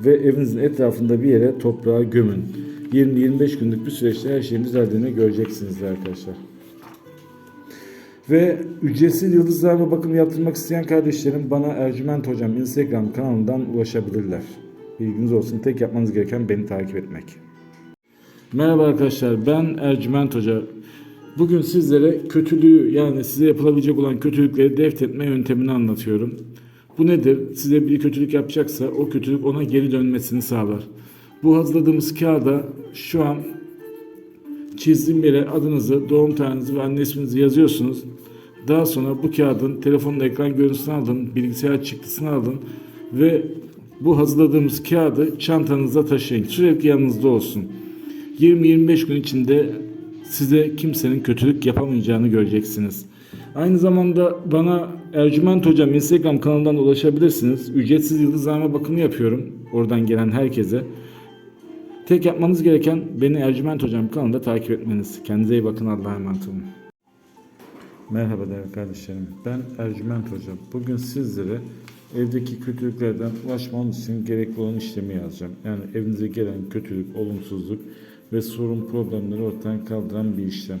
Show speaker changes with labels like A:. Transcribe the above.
A: ve evinizin etrafında bir yere toprağa gömün. 20-25 günlük bir süreçte her şeyin düzeldiğini göreceksiniz arkadaşlar. Ve ücretsiz yıldızlarla bakım yaptırmak isteyen kardeşlerim bana Ercüment Hocam Instagram kanalından ulaşabilirler. Bilginiz olsun. Tek yapmanız gereken beni takip etmek. Merhaba arkadaşlar ben Ercüment Hoca. Bugün sizlere kötülüğü yani size yapılabilecek olan kötülükleri deft etme yöntemini anlatıyorum. Bu nedir? Size bir kötülük yapacaksa o kötülük ona geri dönmesini sağlar. Bu hazırladığımız kağıda şu an çizdiğim yere adınızı, doğum tarihinizi ve anne isminizi yazıyorsunuz. Daha sonra bu kağıdın telefonun ekran görüntüsünü alın, bilgisayar çıktısını alın ve bu hazırladığımız kağıdı çantanızda taşıyın. Sürekli yanınızda olsun. 20-25 gün içinde size kimsenin kötülük yapamayacağını göreceksiniz. Aynı zamanda bana Ercüment Hocam Instagram kanalından ulaşabilirsiniz. Ücretsiz yıldızlama bakımı yapıyorum. Oradan gelen herkese. Tek yapmanız gereken beni Ercüment Hocam kanalında takip etmeniz. Kendinize iyi bakın. Allah'a emanet olun. Merhaba değerli kardeşlerim. Ben Ercüment Hocam. Bugün sizlere evdeki kötülüklerden ulaşmanız için gerekli olan işlemi yazacağım. Yani evinize gelen kötülük, olumsuzluk ve sorun problemleri ortadan kaldıran bir işlem.